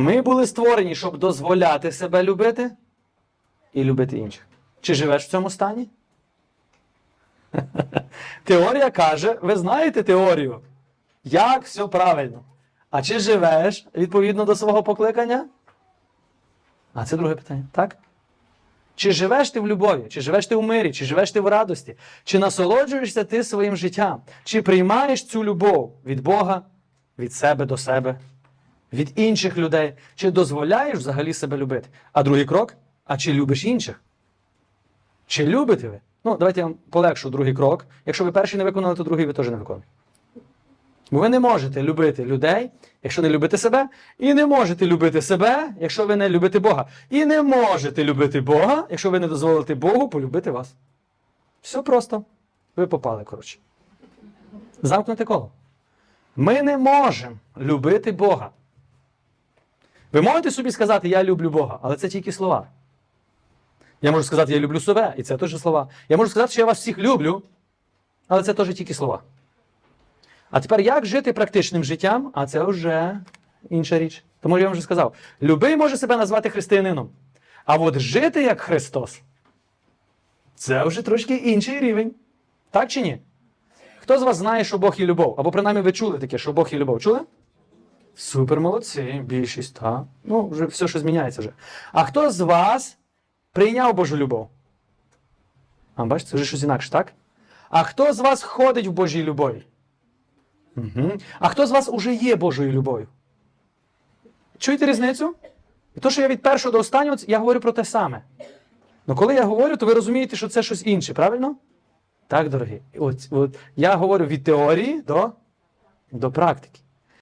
Ми були створені, щоб дозволяти себе любити і любити інших. Чи живеш в цьому стані? Теорія каже, ви знаєте теорію, як все правильно. А чи живеш відповідно до свого покликання? А це друге питання, так? Чи живеш ти в любові, чи живеш ти в мирі, чи живеш ти в радості, чи насолоджуєшся ти своїм життям, чи приймаєш цю любов від Бога, від себе до себе, від інших людей, чи дозволяєш взагалі себе любити? А другий крок а чи любиш інших? Чи любите ви? Ну, давайте я вам полегшу другий крок. Якщо ви перший не виконали, то другий ви теж не виконуєте. Бо ви не можете любити людей, якщо не любите себе, і не можете любити себе, якщо ви не любите Бога. І не можете любити Бога, якщо ви не дозволите Богу полюбити вас. Все просто. Ви попали, коротше. Замкнуте коло. Ми не можемо любити Бога. Ви можете собі сказати, я люблю Бога, але це тільки слова. Я можу сказати, я люблю себе, і це теж слова. Я можу сказати, що я вас всіх люблю, але це теж тільки слова. А тепер як жити практичним життям? А це вже інша річ. Тому я вам вже сказав: любий може себе назвати християнином. А от жити як Христос це вже трошки інший рівень. Так чи ні? Хто з вас знає, що Бог є любов? Або принаймні ви чули таке, що Бог є любов? Чули? Супер молодці, більшість, так. Ну, вже все, що зміняється вже. А хто з вас прийняв Божу любов? А бачите, це вже щось інакше, так? А хто з вас ходить в Божій любові? Угу. А хто з вас уже є Божою любов'ю? Чуєте різницю? То, що я від першого до останнього, я говорю про те саме. Ну коли я говорю, то ви розумієте, що це щось інше, правильно? Так, дорогі. От, от, я говорю від теорії до, до практики.